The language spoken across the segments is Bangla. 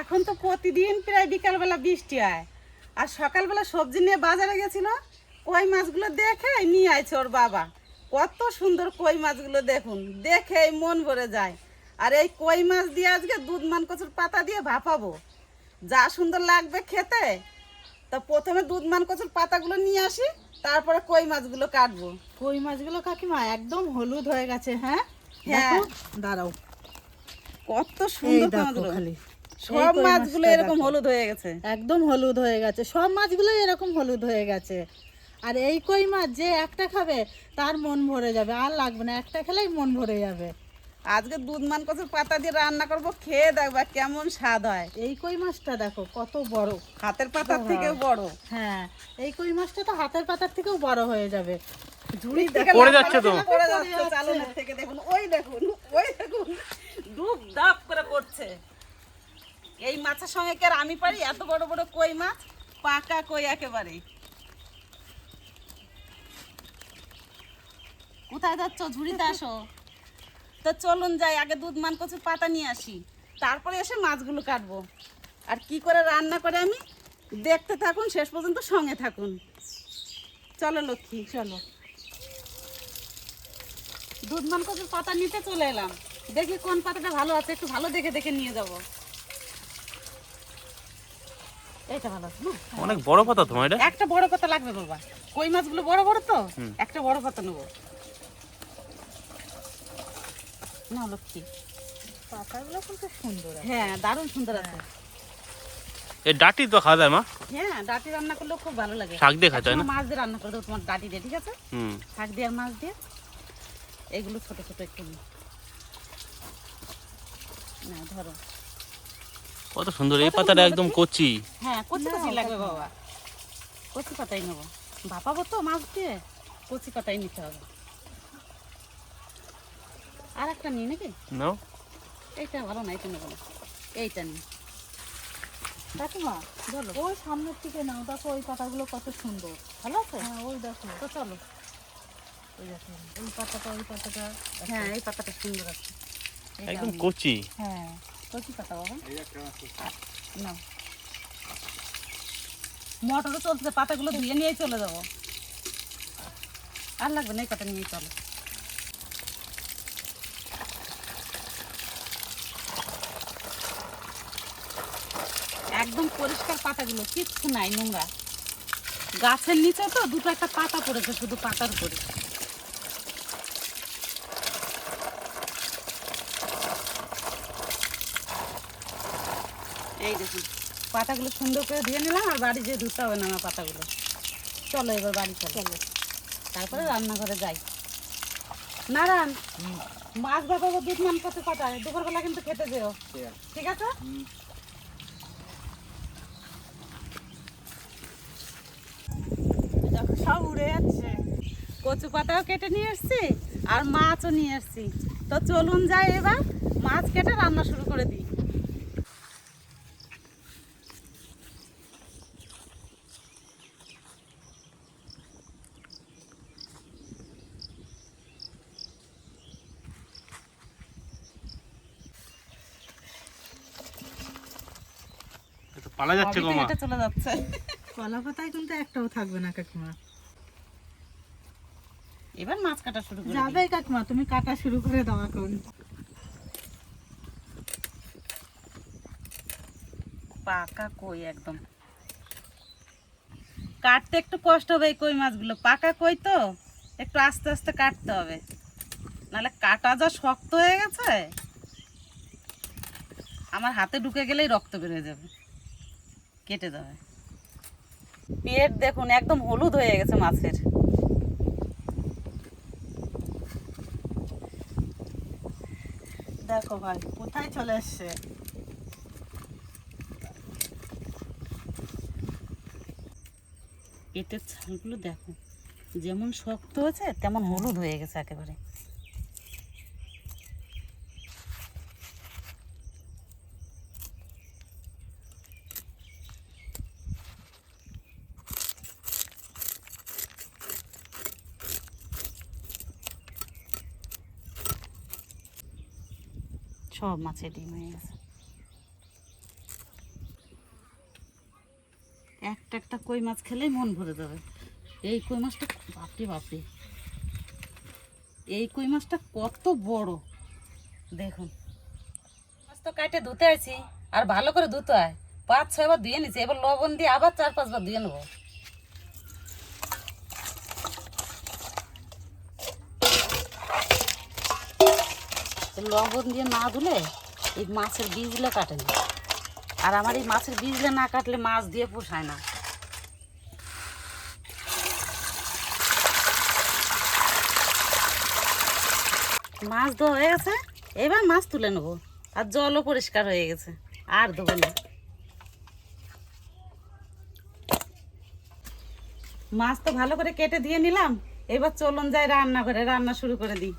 এখন তো প্রতিদিন প্রায় বিকালবেলা বৃষ্টি হয়। আর সকালবেলা সবজি নিয়ে বাজারে গেছিল কই মাছগুলো দেখে নিয়ে আইছে ওর বাবা। কত সুন্দর কই মাছগুলো দেখুন দেখে মন ভরে যায়। আর এই কই মাছ দিয়ে আজকে দুধ মান কচুর পাতা দিয়ে ভাপাবো। যা সুন্দর লাগবে খেতে। তা প্রথমে দুধ মান কচুর পাতাগুলো নিয়ে আসি তারপরে কই মাছগুলো কাটবো। কই মাছগুলো কাকিমা একদম হলুদ হয়ে গেছে হ্যাঁ? হ্যাঁ। দাঁড়াও। কত সুন্দর খালি। সব মাছগুলো এরকম হলুদ হয়ে গেছে। একদম হলুদ হয়ে গেছে। সব মাছগুলো এরকম হলুদ হয়ে গেছে। আর এই কই মাছ যে একটা খাবে তার মন ভরে যাবে। আর লাগবে না একটা খেলেই মন ভরে যাবে। আজকে দুধ মান কচুর পাতা দিয়ে রান্না করব খেয়ে দেখবা কেমন স্বাদ হয়। এই কই মাছটা দেখো কত বড়। হাতের পাতার থেকে বড়। হ্যাঁ এই কই মাছটা তো হাতের পাতার থেকেও বড় হয়ে যাবে। ঝুড়ি থেকে পড়ে যাচ্ছে তো। পড়ে যাচ্ছে চালনের থেকে। দেখুন ওই দেখুন ওই দেখুন ডুব ডাব করে পড়ছে। এই মাছের সঙ্গে কি আর আমি পারি? এত বড় বড় কই মাছ? পাকা কই একেবারে কোথায় যাচ্ছ? ঝুড়িতে আসো। তো চলুন যাই, আগে দুধ মান কচুর পাতা নিয়ে আসি। তারপরে এসে মাছগুলো কাটবো। আর কি করে রান্না করে আমি? দেখতে থাকুন, শেষ পর্যন্ত সঙ্গে থাকুন। চলো লক্ষ্মী, চলো। দুধ মান কচুর পাতা নিতে চলে এলাম। দেখি কোন পাতাটা ভালো আছে, একটু ভালো দেখে দেখে নিয়ে যাব। এইটা ভালো আছে না? অনেক বড় পাতা তোমার এটা? একটা বড় পাতা লাগবে বাবা কই মাছগুলো বড় বড় তো? একটা বড় পাতা নেব। না লক্ষ্মী। পাতাগুলো কিন্তু সুন্দর হ্যাঁ দারুণ সুন্দর আছে। এই ডাটি তো খাওয়া যায় মা? হ্যাঁ ডাটি রান্না করলেও খুব ভালো লাগে। শাক দিয়ে খাইতে হয় না? মাছ দিয়ে রান্না করে দেবো তোমার ডাটি দিয়ে ঠিক আছে? হুম। শাক দিয়ে আর মাছ দিয়ে। এগুলো ছোট ছোট একটু। না ধরো। কত সুন্দর এই পাতাটা একদম কচি। হ্যাঁ কচি কচি লাগবে বাবা। কচি পাতাই নেব। ভাপাবো তো মাছ দিয়ে কচি পাতাই নিতে হবে। আর একটা নিই নাকি? নাও। এইটা ভালো না এইটা নেব না। এইটা নিই কাকিমা বলো। ওই সামনের থেকে নাও দেখো ওই পাতাগুলো কত সুন্দর। ভালো আছে? হ্যাঁ ওই দেখো। তো চলো। ওই দেখো ওই পাতাটা ওই পাতাটা। হ্যাঁ এই পাতাটা সুন্দর আছে। একদম কচি। হ্যাঁ। কচি পাতা মোটরও চলছে, পাতাগুলো ধুয়ে নিয়ে চলে যাব। আর লাগবে না পাতা নিয়েই চলো। একদম পরিষ্কার পাতাগুলো, কিচ্ছু নাই নোংরা। গাছের নিচে তো দুটো একটা পাতা পড়েছে, শুধু পাতার উপরে। এই দেখুন পাতাগুলো সুন্দর করে ধুয়ে নিলাম আর বাড়ি যেয়ে ধুতে হবে না আমার পাতাগুলো। চলো এবার বাড়ি চলো। চলো। তারপরে রান্নাঘরে যাই। নারায়ণ মাছ ভাপাবো দুধ মান কত পাতায় দুপুরবেলা কিন্তু খেতে যেও। ঠিক আছে? সব উড়ে যাচ্ছে। কচু পাতাও কেটে নিয়ে এসছি আর মাছও নিয়ে এসছি। তো চলুন যাই এবার মাছ কেটে রান্না শুরু করে দিই। পালা যাচ্ছে গো সবই তো মা। হেঁটে চলে যাচ্ছে। কলা পাতায় কিন্তু একটাও থাকবে না কাকিমা। এবার মাছ কাটা শুরু করে যাবে কাকিমা তুমি কাটা শুরু করে দাও এখন। পাকা কই একদম। কাটতে একটু কষ্ট হবে এই কই মাছগুলো। পাকা কই তো? একটু আস্তে আস্তে কাটতে হবে। নাহলে কাটা যা শক্ত হয়ে গেছে আমার হাতে ঢুকে গেলেই রক্ত বেরিয়ে যাবে। কেটে যাবে পেট দেখুন, একদম হলুদ হয়ে গেছে মাছের। দেখো ভাই, কোথায় চলে এসছে? পেটের ছালগুলো দেখো, যেমন শক্ত হয়েছে, তেমন হলুদ হয়ে গেছে একেবারে। সব মাছে ডিম হয়ে গেছে। একটা একটা কই মাছ খেলেই মন ভরে যাবে। এই কই মাছটা বাপরে বাপরে। এই কই মাছটা কত বড়। দেখুন। মাছ তো কাটে ধুতে আছি আর ভালো করে ধুতে হয়। পাঁচ ছয়বার ধুয়ে নিছি, এবার লবণ দিয়ে আবার চার পাঁচবার ধুয়ে নেব। লবণ দিয়ে না ধুলে এই মাছের বীজগুলো কাটে না। আর আমার এই মাছের বীজগুলো না কাটলে মাছ দিয়ে পোষায় না। মাছ ধোয়া হয়ে গেছে, এবার মাছ তুলে নেব। আর জলও পরিষ্কার হয়ে গেছে, আর দেবো না। মাছ তো ভালো করে কেটে দিয়ে নিলাম, এবার চলুন যাই রান্না করে রান্না শুরু করে দিই।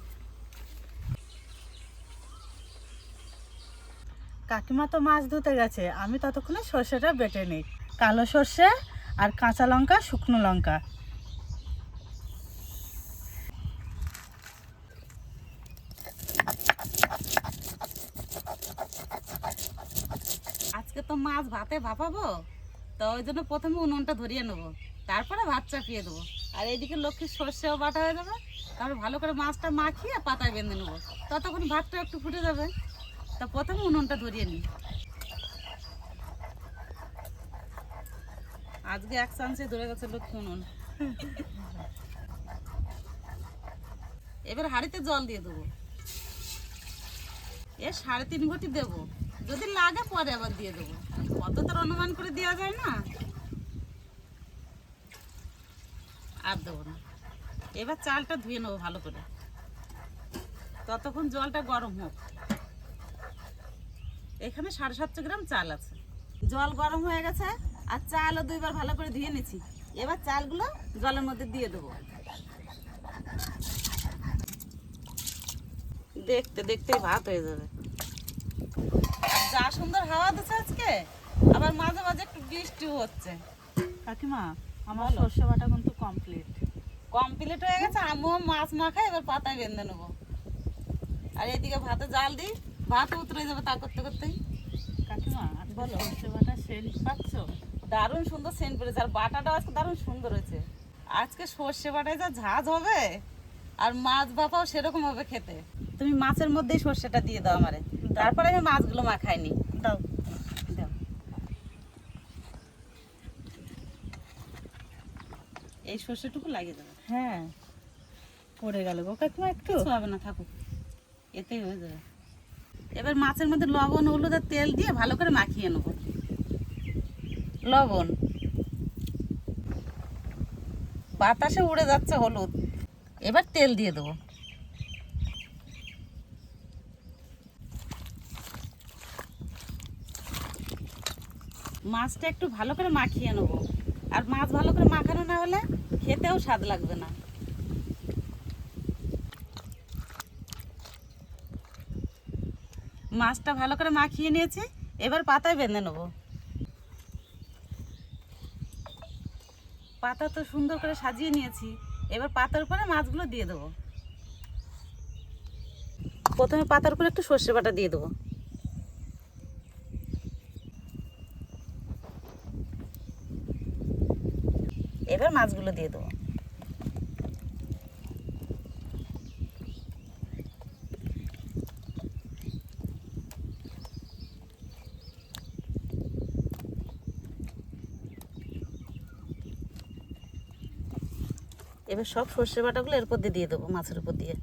কাকিমা তো মাছ ধুতে গেছে, আমি ততক্ষণে সর্ষেটা বেটে নিই। কালো সর্ষে আর কাঁচা লঙ্কা, শুকনো লঙ্কা। আজকে তো মাছ ভাতে ভাপাবো, তো ওই জন্য প্রথমে উনুনটা ধরিয়ে নেব, তারপরে ভাত চাপিয়ে দেবো। আর এইদিকে লক্ষ্মীর সর্ষেও বাটা হয়ে যাবে, তারপর ভালো করে মাছটা মাখিয়ে পাতায় বেঁধে নেব, ততক্ষণ ভাতটা একটু ফুটে যাবে। তা প্রথমে উনুনটা ধরিয়ে নিই। আজকে এক চান্সে ধরে গেছে লক্ষ্মী উনুন। এবার হাঁড়িতে জল দিয়ে দেবো। এ সাড়ে তিন ঘটি দেবো। যদি লাগে পরে আবার দিয়ে দেবো। কত তার অনুমান করে দেওয়া যায় না? আর দেবো না। এবার চালটা ধুয়ে নেব ভালো করে। ততক্ষণ জলটা গরম হোক। এখানে সাড়ে সাতশো গ্রাম চাল আছে। জল গরম হয়ে গেছে আর চালও দুইবার ভালো করে ধুয়ে নিয়েছি। এবার চালগুলো জলের মধ্যে দিয়ে দেবো। দেখতে দেখতে ভাত হয়ে যাবে। যা সুন্দর হাওয়া দিচ্ছে আজকে আবার মাঝে মাঝে একটু বৃষ্টিও হচ্ছে। কাকিমা আমার। সর্ষে বাটা কিন্তু কমপ্লিট কমপ্লিট হয়ে গেছে আমিও মাছ মাখাই এবার পাতায় বেঁধে নেব। আর এদিকে ভাতে জাল দিই। ভাত উতরে যাবে তা করতে করতেই। কাকিমা বলো। সর্ষে বাটা সেন্ট পাচ্ছ? দারুণ সুন্দর সেন্ট পেরেছে আর বাটাটাও আজকে দারুণ সুন্দর হয়েছে। আজকে সর্ষে বাটায় যা ঝাঁজ হবে আর মাছ ভাপাও সেরকম হবে খেতে। তুমি মাছের মধ্যেই সর্ষেটা দিয়ে দাও আমারে। তারপরে আমি মাছগুলো মাখাইনি। দাও। দাও। এই সর্ষেটুকু লাগিয়ে দেবে। হ্যাঁ। পড়ে গেল গো কাকিমা একটু। হবে না থাকুক। এতেই হয়ে যাবে। এবার মাছের মধ্যে লবণ, হলুদ আর তেল দিয়ে ভালো করে মাখিয়ে নেব। লবণ। বাতাসে উড়ে যাচ্ছে হলুদ। এবার তেল দিয়ে দেবো। মাছটা একটু ভালো করে মাখিয়ে নেব। আর মাছ ভালো করে মাখানো না হলে খেতেও স্বাদ লাগবে না। মাছটা ভালো করে মাখিয়ে নিয়েছি, এবার পাতায় বেঁধে নেব। পাতা তো সুন্দর করে সাজিয়ে নিয়েছি, এবার পাতার উপরে মাছগুলো দিয়ে দেবো। প্রথমে পাতার উপরে একটু সর্ষে বাটা দিয়ে দেবো। এবার মাছগুলো দিয়ে দেবো। এবার সব সর্ষে বাটাগুলো এর উপর দিয়ে দিয়ে দেবো মাছের উপর দিয়ে।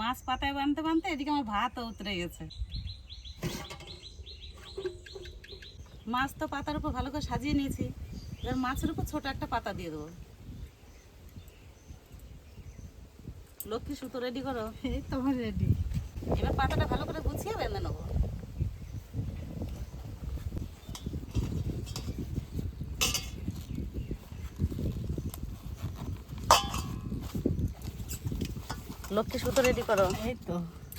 মাছ পাতায় বানতে বানতে এদিকে আমার ভাতও উতরে গেছে। মাছ তো পাতার উপর ভালো করে সাজিয়ে নিয়েছি। এবার মাছের উপর ছোট একটা পাতা দিয়ে দেবো। লক্ষ্মী সুতো রেডি করো? এই তোমার রেডি এবার পাতাটা ভালো করে গুছিয়ে বেঁধে নেব। লক্ষ্মী সুতো রেডি করো। এই তো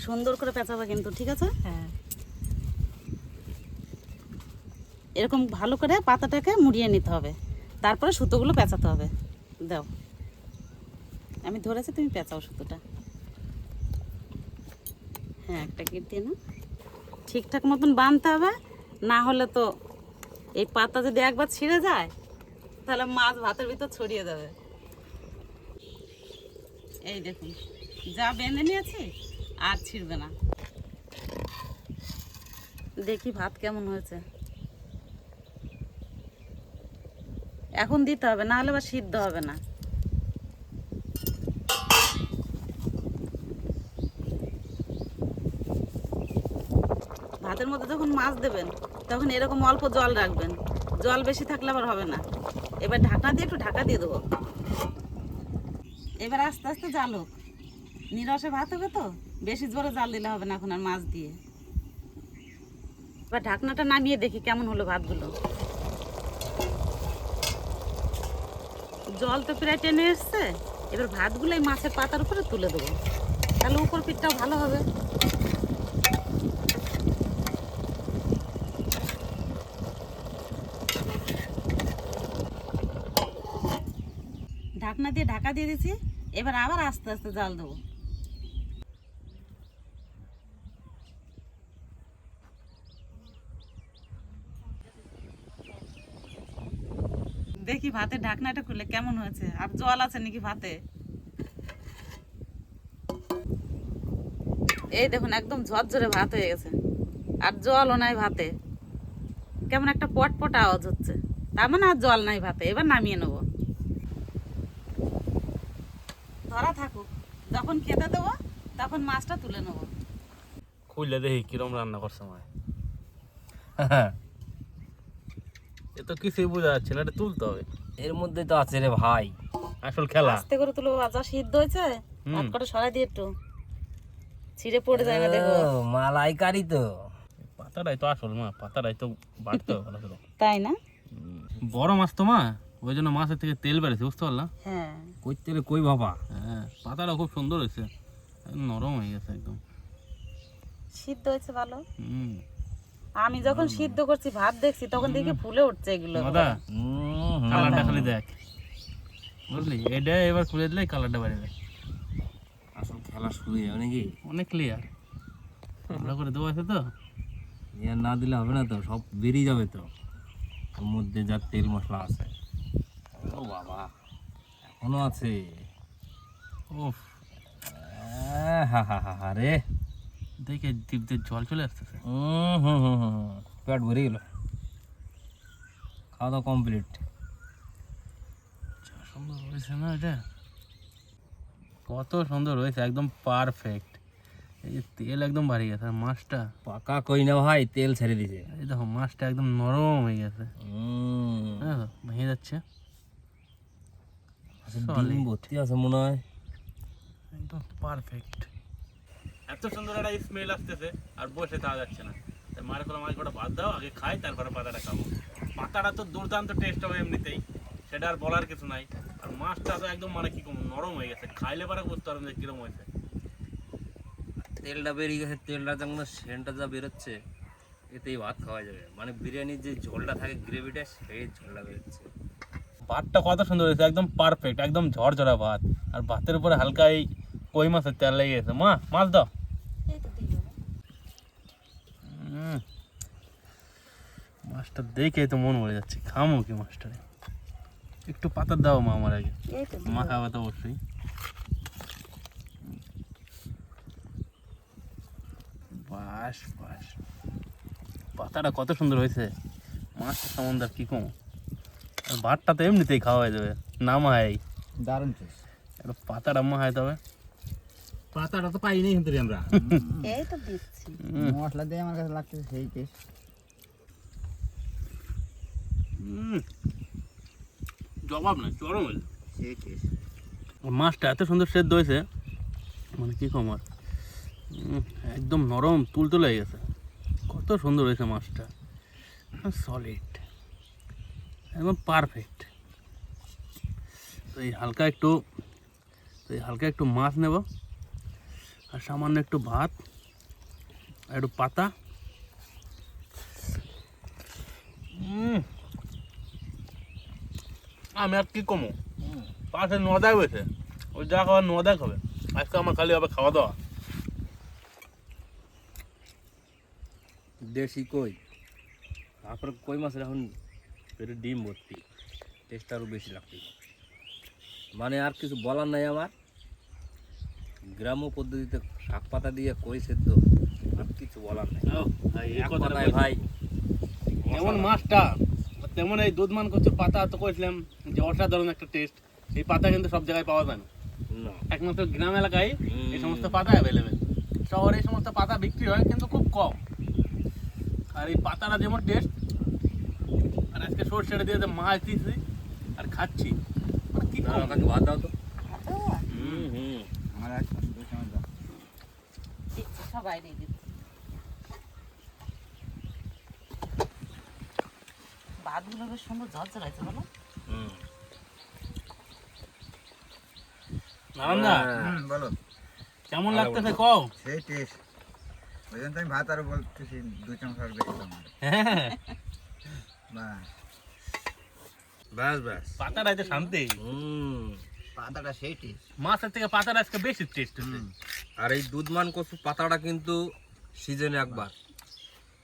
সুন্দর করে পেঁচাবে কিন্তু ঠিক আছে? হ্যাঁ। এরকম ভালো করে পাতাটাকে মুড়িয়ে নিতে হবে। তারপরে সুতোগুলো পেঁচাতে হবে। দাও। আমি ধরেছি তুমি পেঁচাও সুতোটা। হ্যাঁ একটা গিট দিয়ে না ঠিকঠাক মতন বাঁধতে হবে। না হলে তো এই পাতা যদি একবার ছিঁড়ে যায় তাহলে মাছ ভাতের ভিতর ছড়িয়ে যাবে। এই দেখুন। যা বেঁধে নিয়েছি, আর ছিঁড়বে না। দেখি ভাত কেমন হয়েছে। এখন দিতে হবে, না হলে বা সিদ্ধ হবে না। ভাতের মধ্যে যখন মাছ দেবেন, তখন এরকম অল্প জল রাখবেন। জল বেশি থাকলে আবার হবে না। এবার ঢাকা দিয়ে একটু ঢাকা দিয়ে দেবো। এবার আস্তে আস্তে জালুক। নিরসে ভাত হবে তো? বেশি জোরে জাল দিলে হবে না এখন আর মাছ দিয়ে। এবার ঢাকনাটা নামিয়ে দেখি কেমন হলো ভাতগুলো। জল তো প্রায় টেনে এসছে। এবার ভাতগুলো এই মাছের পাতার উপরে তুলে দেবো। তাহলে উপর পিঠটাও ভালো হবে। ঢাকনা দিয়ে ঢাকা দিয়ে দিয়েছি এবার আবার আস্তে আস্তে জাল দেবো। দেখি ভাতের ঢাকনাটা খুলে কেমন হয়েছে? আর জল আছে নাকি ভাতে? এই দেখুন, একদম ঝরঝরে ভাত হয়ে গেছে। আর জলও নাই ভাতে। কেমন একটা পটপট আওয়াজ হচ্ছে। তার মানে আর জল নাই ভাতে। এবার নামিয়ে নেব। ধরা থাকুক। যখন খেতে দেবো, তখন মাছটা তুলে নেব। খুললে দেখি কিরম রান্না করছে মায়। এ তো কিছুই বোঝা যাচ্ছে না এটা তুলতে হবে। এর মধ্যে তো আছে রে ভাই। আসল খেলা। আস্তে করে তুলো যা সিদ্ধ হয়েছে। হাত সরাই দিয়ে একটু। ছিঁড়ে পড়ে যায় না দেখো। ও, মালাইকারি তো। পাতাটাই তো আসল মা পাতাটাই তো বাড়তে হবে ভালো করে তাই না? বড় মাছ তো মা ওই জন্য মাছের থেকে তেল বেড়েছে বুঝতে পারলাম হ্যাঁ। কইতে রে কই বাবা? হ্যাঁ পাতাটা খুব সুন্দর হয়েছে। নরম হয়ে গেছে একদম। সিদ্ধ হয়েছে ভালো। হুম। আমি যখন সিদ্ধ করছি ভাত দেখছি তখন দেখি ফুলে উঠছে এগুলো। দাদা। কালারটা খালি দেখ। বুঝলি? এটা এবার খুলে দিলে কালারটা বাড়বে আসল খেলা শুরু হয়ে যাবে নাকি? অনেক ক্লিয়ার ভালো করে দেওয়া আছে তো? ইয়ার না দিলে হবে না তো? সব বেরিয়ে যাবে তো? ওর মধ্যে যা তেল মশলা আছে। ও বাবা এখনও আছে। ওফ আহ, হা হা হা হা রে। দেখে দ্বীপ জল চলে আসতেছে। হুম হুম হুম। পেট ভরে গেল। খাওয়া দাওয়া কমপ্লিট সুন্দর হয়েছে না এটা? কত সুন্দর হয়েছে একদম পারফেক্ট এই যে তেল একদম বাড়ি গেছে আর মাছটা পাকা কই না ভাই তেল ছেড়ে দিছে। এই দেখো মাছটা একদম নরম হয়ে গেছে। হুম। হ্যাঁ ভেঙে যাচ্ছে। ডিম ভর্তি আছে মনে হয়। একদম পারফেক্ট এত সুন্দর একটা স্মেল আসতেছে আর বসে থাকা যাচ্ছে না। তাই মার করে মাছ কটা ভাত দাও আগে খাই তারপরে পাতাটা খাব। পাতাটা তো দুর্দান্ত টেস্ট হবে এমনিতেই সেটা আর বলার কিছু নাই। আর মাছটা তো একদম মানে কি নরম হয়ে গেছে খাইলে পরে বুঝতে পারবেন যে কিরম হয়েছে। তেলটা বেরিয়ে গেছে তেলটা যেমন সেন্টটা যা বেরোচ্ছে এতেই ভাত খাওয়া যাবে। মানে বিরিয়ানির যে ঝোলটা থাকে গ্রেভিটা সেই ঝোলটা বেরোচ্ছে। ভাতটা কত সুন্দর হয়েছে একদম পারফেক্ট একদম ঝরঝরা ভাত। আর ভাতের উপরে হালকা এই কই মাছের তেল লেগে গেছে। মা মাছ দাও। মাছটা দেখে তো মন মরে যাচ্ছে। খামো কি মাছটারে? একটু পাতা দাও মা আমার আগে। মা খাওয়া তো অবশ্যই। বাস বাস। পাতাটা কত সুন্দর হয়েছে। মাছটা সম্বন্ধে আর কি কম? আর ভাতটা তো এমনিতেই খাওয়া হয়ে যাবে। না মাহাই দারুণ একটু পাতাটা মাহাই তবে পাতাটা তো পাইনি কিন্তু আমরা। এই তো দিচ্ছি। মশলা দিয়ে আমার কাছে লাগছে সেই টেস্ট জবাব নাই, চরম মাছটা এত সুন্দর সেদ্ধ হয়েছে মানে কি কম আর। একদম নরম তুলতুলে গেছে। কত সুন্দর হয়েছে মাছটা। সলিড একদম পারফেক্ট তো এই হালকা একটু, তো এই হালকা একটু মাছ নেব। আর সামান্য একটু ভাত, আর একটু পাতা। উম। আমি আর কি কমো? পাশে নদায় বসে ওই যা খাবার নদায় খাবে। আজকে আমার খালি হবে খাওয়া দাওয়া। দেশি কই? তারপরে কই মাছের এখন? পেটে ডিম ভর্তি। টেস্ট আরও বেশি লাগছে মানে আর কিছু বলার নাই আমার। গ্রাম্য পদ্ধতিতে শাক পাতা দিয়ে কই সেদ্ধ আর কিছু বলার নাই। ভাই, যেমন মাছটা? তেমন এই দুধমান কচুর পাতা তো কইছিলাম যে অসাধারণ একটা টেস্ট এই পাতা কিন্তু সব জায়গায় পাওয়া যায় না। একমাত্র গ্রাম এলাকায়। এই সমস্ত পাতা অ্যাভেলেবেল শহরে এই সমস্ত পাতা বিক্রি হয় কিন্তু খুব কম। আর এই পাতাটা যেমন টেস্ট আর আজকে সর্ষেটা দিয়ে মাছ দিয়েছি আর খাচ্ছি মানে কি ভাত দাও তো। হুম হুম। আমার সবাই দিয়ে ভাতগুলো বেশ সুন্দর ঝরঝর আছে বলো হ্যাঁ। হুম বলো। কেমন লাগতেছে কও? সেই টেস্ট ওই জন্য আমি ভাত আরও বলতেছি দুই চামচ আর বেশি হ্যাঁ। বাস পাতাটা যে শান্তি। হুম। পাতাটা সেই টেস্ট মাছের থেকে পাতাটা আজকে বেশি টেস্ট হচ্ছে। আর এই দুধমান কচু পাতাটা কিন্তু সিজনে একবার।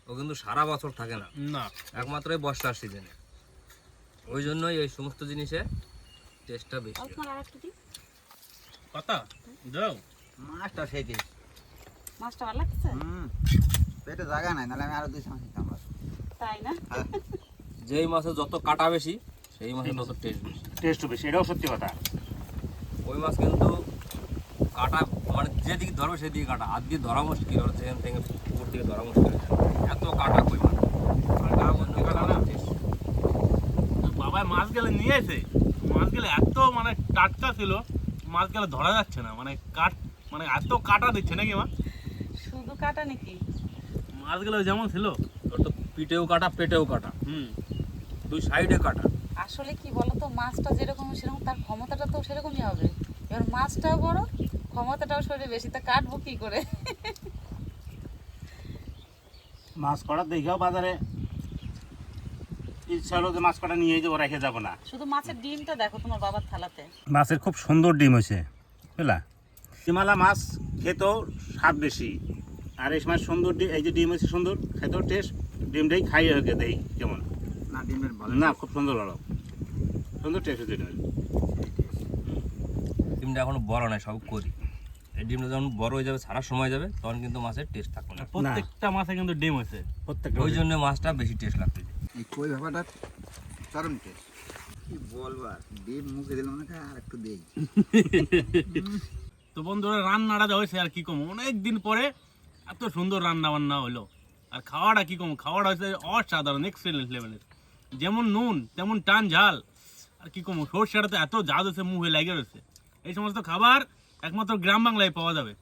ও কিন্তু সারা বছর থাকে না। না। একমাত্র এই বর্ষার সিজনে ওই জন্যই এই সমস্ত জিনিসে টেস্টটা বেশি। দিই যাও। মাছটা সেই টেস্ট মাছটা ভালো লাগছে? হুম। পেটে জায়গা নাই নাহলে আমি আরও দুই দিতাম বাস। তাই না? যেই মাছে যত কাটা বেশি সেই মাছে তত টেস্ট বেশি। টেস্ট বেশি এটাও সত্যি কথা। ওই মাছ কিন্তু কাটা মানে যেদিকে ধরবে সেদিকে কাটা। হাত দিয়ে ধরা মুশকিল ওর যেখান থেকে উপর দিকে ধরা মুশকিল এত কাটা কই মাছ আর তার মধ্যে কাটা না taste। বাবা মাছ গেলে নিয়ে এসে মাছ গেলে এত মানে টাটকা ছিল মাছ গেলে ধরা যাচ্ছে না। মানে কাট মানে এত কাটা দিচ্ছে নাকি মা? শুধু কাটা নাকি? মাছ গেলে যেমন ছিল ওর তো পিঠেও কাটা পেটেও কাটা। হুম। দুই সাইডে কাটা। আসলে কি বলতো মাছটা যেরকম সেরকম তার ক্ষমতাটা তো সেরকমই হবে। এবার মাছটাও বড় ক্ষমতাটাও শরীরে বেশি তা কাটবো কি করে? মাছ কটার দেখেও বাজারে ইচ্ছা হলো যে মাছ কটা নিয়ে যাব রেখে যাব না। শুধু মাছের ডিমটা দেখো তোমার বাবার থালাতে। মাছের খুব সুন্দর ডিম হয়েছে বুঝলা? হিমালা মাছ খেতেও স্বাদ বেশি আর এই সময় সুন্দর ডিম এই যে ডিম হয়েছে সুন্দর খেতেও টেস্ট ডিমটাই খাই হয়ে দেই কেমন? না ডিমের ভালো না। খুব সুন্দর ভালো সুন্দর টেস্ট হয়েছে ডিমের। ডিমটা এখনও বড় নয় সব করি। ডিমটা যখন বড় হয়ে যাবে সারা সময় যাবে তখন কিন্তু মাছের টেস্ট থাকবে না। প্রত্যেকটা মাছে কিন্তু ডিম হয়েছে। প্রত্যেকটা ওই জন্য মাছটা বেশি টেস্ট লাগবে। এই কই ভাবাটা চরম টেস্ট কি বলবার? ডিম মুখে দিলাম না আর একটু দেই। তো বন্ধুরা রান্নাটা হয়েছে আর কি কম? অনেক দিন পরে এত সুন্দর রান্না বান্না হলো আর খাওয়াটা কি কম? খাওয়াটা হয়েছে অসাধারণ এক্সেলেন্ট লেভেলের যেমন নুন তেমন টান ঝাল। আর কি কম? সর্ষেটা তো এত জাদ হয়েছে মুখে লেগে রয়েছে। এই সমস্ত খাবার একমাত্র গ্রাম বাংলায় পাওয়া যাবে।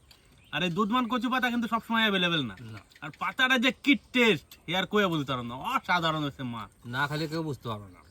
আর এই দুধমান কচু পাতা কিন্তু সবসময় অ্যাভেলেবেল না। আর পাতাটা যে কি টেস্ট এ আর কয়ে বলতে পারো না অসাধারণ হচ্ছে মা। না খেলে কেউ বুঝতে পারবে না।